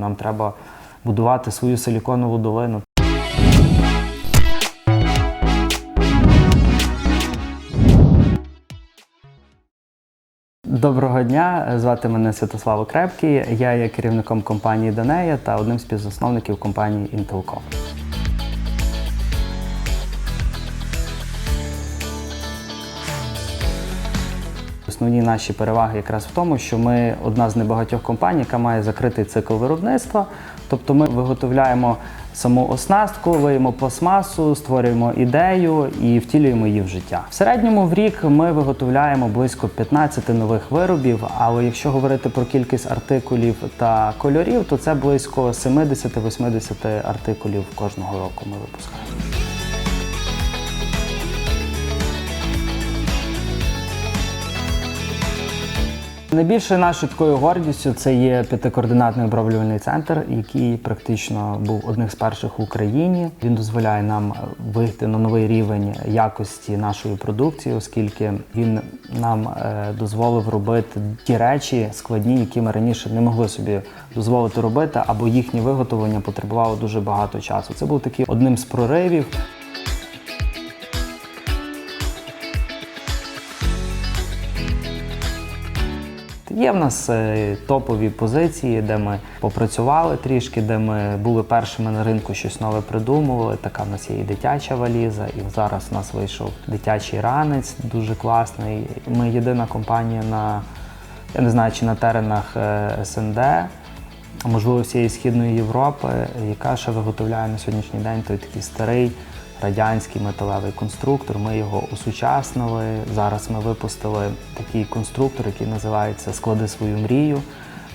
Нам треба будувати свою силіконову долину. Доброго дня, звати мене Святослав Окрепкий. Я є керівником компанії Данея та одним з співзасновників компанії Intelcom. Основні наші переваги якраз в тому, що ми одна з небагатьох компаній, яка має закритий цикл виробництва. Тобто ми виготовляємо саму оснастку, виємо пластмасу, створюємо ідею і втілюємо її в життя. В середньому в рік ми виготовляємо близько 15 нових виробів. Але якщо говорити про кількість артикулів та кольорів, то це близько 70-80 артикулів кожного року ми випускаємо. Найбільшою нашою такою гордістю це є п'ятикоординатний оброблювальний центр, який практично був одним з перших в Україні. Він дозволяє нам вийти на новий рівень якості нашої продукції, оскільки він нам е, дозволив робити ті речі складні, які ми раніше не могли собі дозволити робити, або їхнє виготовлення потребувало дуже багато часу. Це був такий одним з проривів. Є в нас е, топові позиції, де ми попрацювали трішки, де ми були першими на ринку, щось нове придумували. Така в нас є і дитяча валіза, і зараз у нас вийшов дитячий ранець, дуже класний. Ми єдина компанія на я не знаю, чи на теренах е, СНД, а можливо всієї Східної Європи, яка ще виготовляє на сьогоднішній день той такий старий радянський металевий конструктор. Ми його осучаснили. Зараз ми випустили такий конструктор, який називається Склади свою мрію.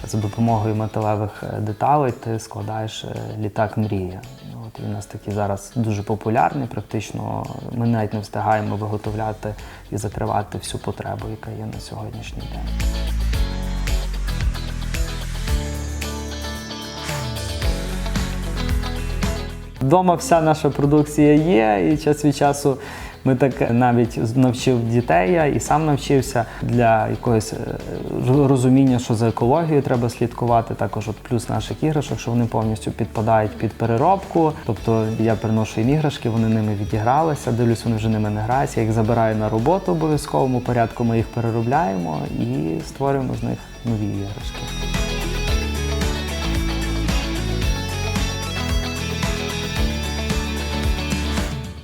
За допомогою металевих е, деталей ти складаєш е, літак мрія. От він у нас такий зараз дуже популярний. Практично ми навіть не встигаємо виготовляти і закривати всю потребу, яка є на сьогоднішній день. Вдома вся наша продукція є, і час від часу ми так навіть навчив дітей я і сам навчився для якогось е, розуміння, що за екологією треба слідкувати. Також от плюс наших іграшок, що вони повністю підпадають під переробку. Тобто я приношу їм іграшки, вони ними відігралися. Дивлюсь, вони вже ними не граються. Я їх забираю на роботу обов'язковому порядку. Ми їх переробляємо і створюємо з них нові іграшки.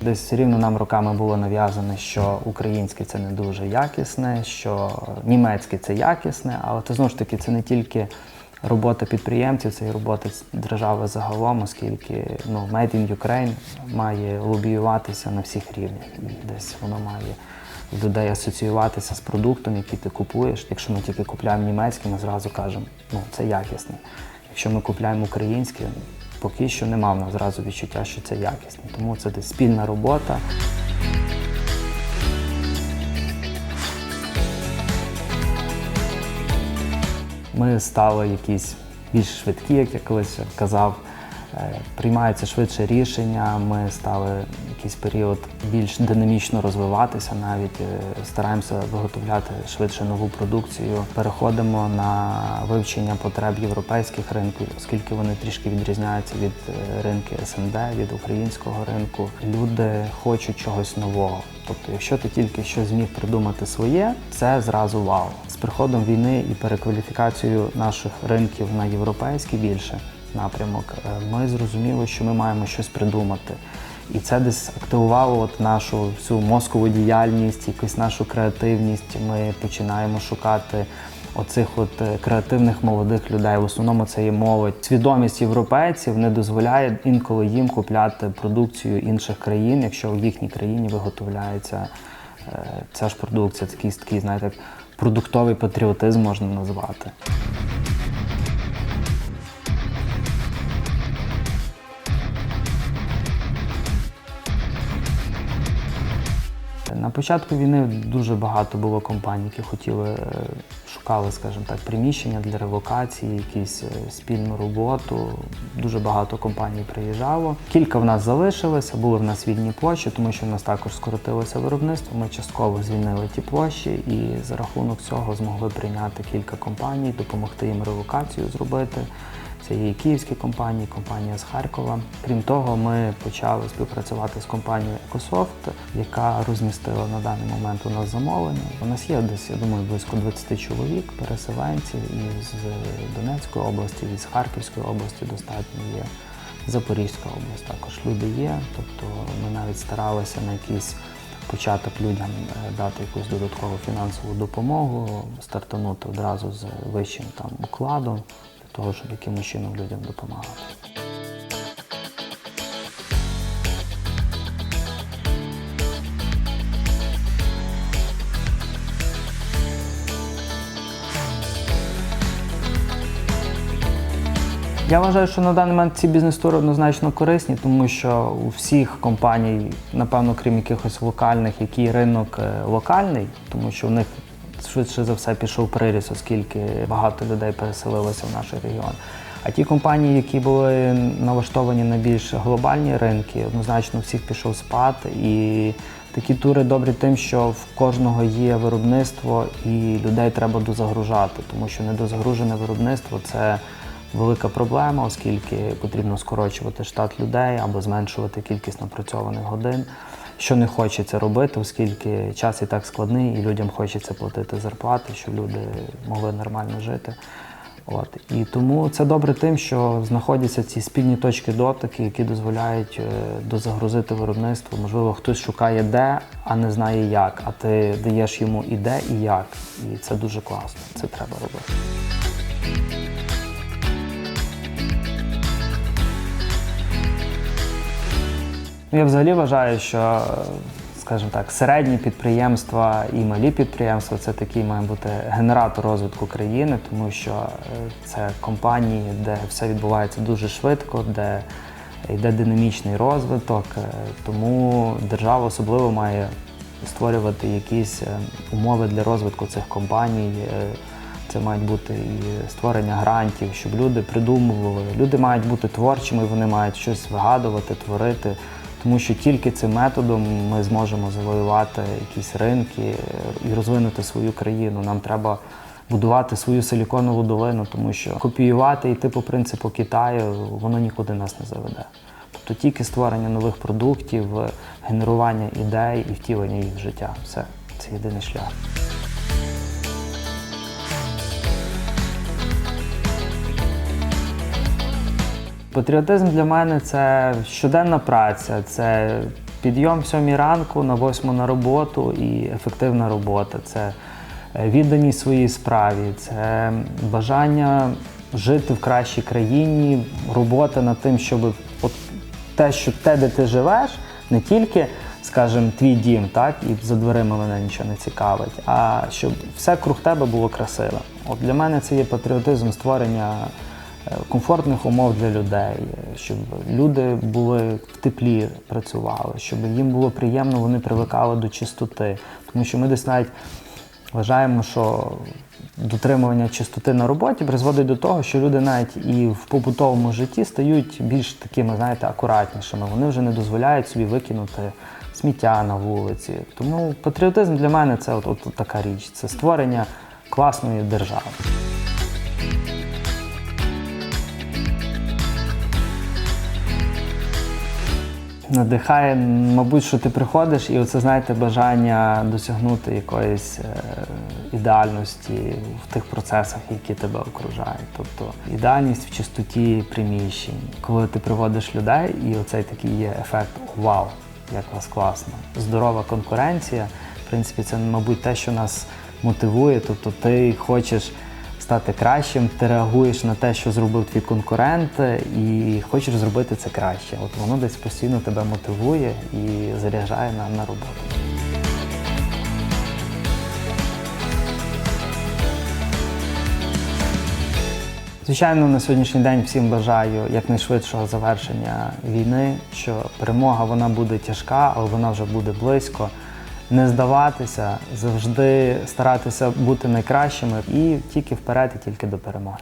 Десь все рівно нам роками було нав'язане, що українське це не дуже якісне, що німецьке це якісне, але це знову ж таки це не тільки робота підприємців, це і робота держави загалом, оскільки ну, Made in Ukraine має лобіюватися на всіх рівнях. Десь воно має людей асоціюватися з продуктом, який ти купуєш. Якщо ми тільки купуємо німецьке, ми зразу кажемо, ну це якісне. Якщо ми купуємо українське, поки що не мав зразу відчуття, що це якісно. Тому це десь спільна робота. Ми стали якісь більш швидкі, як я колись казав. Е, Приймаються швидше рішення. Ми стали якийсь період більш динамічно розвиватися, навіть е, стараємося виготовляти швидше нову продукцію. Переходимо на вивчення потреб європейських ринків, оскільки вони трішки відрізняються від е, ринки СНД, від українського ринку. Люди хочуть чогось нового. Тобто, якщо ти тільки щось зміг придумати своє, це зразу вау. З приходом війни і перекваліфікацією наших ринків на європейські більше напрямок, е, ми зрозуміли, що ми маємо щось придумати. І це десь активувало от нашу всю мозкову діяльність, якусь нашу креативність. Ми починаємо шукати оцих от е, креативних молодих людей. В основному це є молодь. Свідомість європейців не дозволяє інколи їм купляти продукцію інших країн, якщо в їхній країні виготовляється е, ця ж продукція. Такий, такий знаєте, продуктовий патріотизм можна назвати. На початку війни дуже багато було компаній, які хотіли е, шукали, скажімо так, приміщення для релокації, якісь е, спільну роботу. Дуже багато компаній приїжджало. Кілька в нас залишилося, були в нас вільні площі, тому що в нас також скоротилося виробництво. Ми частково звільнили ті площі і за рахунок цього змогли прийняти кілька компаній, допомогти їм релокацію зробити. Це є і київські компанії, компанія з Харкова. Крім того, ми почали співпрацювати з компанією Екософт, яка розмістила на даний момент у нас замовлення. У нас є десь, я думаю, близько 20 чоловік, переселенців із Донецької області, із Харківської області достатньо є. Запорізька область також люди є. Тобто ми навіть старалися на якийсь початок людям е, дати якусь додаткову фінансову допомогу, стартанути одразу з вищим там укладом того, щоб якимось чином людям допомагати. Я вважаю, що на даний момент ці бізнес-тури однозначно корисні, тому що у всіх компаній, напевно, крім якихось локальних, який ринок е, локальний, тому що в них швидше за все пішов приріст, оскільки багато людей переселилося в наш регіон. А ті компанії, які були налаштовані на більш глобальні ринки, однозначно всіх пішов спад. І такі тури добрі тим, що в кожного є виробництво і людей треба дозагружати, тому що недозагружене виробництво це велика проблема, оскільки потрібно скорочувати штат людей або зменшувати кількість напрацьованих годин. Що не хочеться робити, оскільки час і так складний, і людям хочеться платити зарплати, щоб люди могли нормально жити. От. І тому це добре тим, що знаходяться ці спільні точки дотики, які дозволяють е, дозагрузити виробництво. Можливо, хтось шукає де, а не знає як, а ти даєш йому і де, і як. І це дуже класно. Це треба робити. Ну, Я взагалі вважаю, що, скажімо так, середні підприємства і малі підприємства це такий має бути генератор розвитку країни, тому що е, це компанії, де все відбувається дуже швидко, де йде динамічний розвиток. е, Тому держава особливо має створювати якісь е, умови для розвитку цих компаній. Це мають бути і створення грантів, щоб люди придумували. Люди мають бути творчими, вони мають щось вигадувати, творити. Тому що тільки цим методом ми зможемо завоювати якісь ринки е, і розвинути свою країну. Нам треба будувати свою силіконову долину, тому що копіювати йти по принципу Китаю воно нікуди нас не заведе. Тобто тільки створення нових продуктів, генерування ідей і втілення їх в життя. Все, це єдиний шлях. Патріотизм для мене це щоденна праця, це підйом в сьомій ранку на восьму на роботу і ефективна робота. Це е, відданість своїй справі, це бажання жити в кращій країні, робота над тим, щоб от те, що те, де ти живеш, не тільки, скажімо, твій дім, так, і за дверима мене нічого не цікавить, а щоб все круг тебе було красиве. От для мене це є патріотизм створення комфортних умов для людей, щоб люди були в теплі, працювали, щоб їм було приємно, вони привикали до чистоти. Тому що ми десь навіть вважаємо, що дотримування чистоти на роботі призводить до того, що люди навіть і в побутовому житті стають більш такими, знаєте, акуратнішими. Вони вже не дозволяють собі викинути сміття на вулиці. Тому патріотизм для мене це от, от така річ, це створення класної держави. Надихає, мабуть, що ти приходиш, і оце, знаєте, бажання досягнути якоїсь е, ідеальності в тих процесах, які тебе окружають. Тобто ідеальність в чистоті приміщень, коли ти приводиш людей, і оцей такий є ефект вау, як вас класно. Здорова конкуренція. В принципі, це, мабуть, те, що нас мотивує. Тобто ти хочеш стати кращим, ти реагуєш на те, що зробив твій конкурент, і хочеш зробити це краще. От воно десь постійно тебе мотивує і заряджає на, на роботу. Звичайно, на сьогоднішній день всім бажаю якнайшвидшого завершення війни, що перемога вона буде тяжка, але вона вже буде близько. Не здаватися, завжди старатися бути найкращими і тільки вперед, і тільки до перемоги.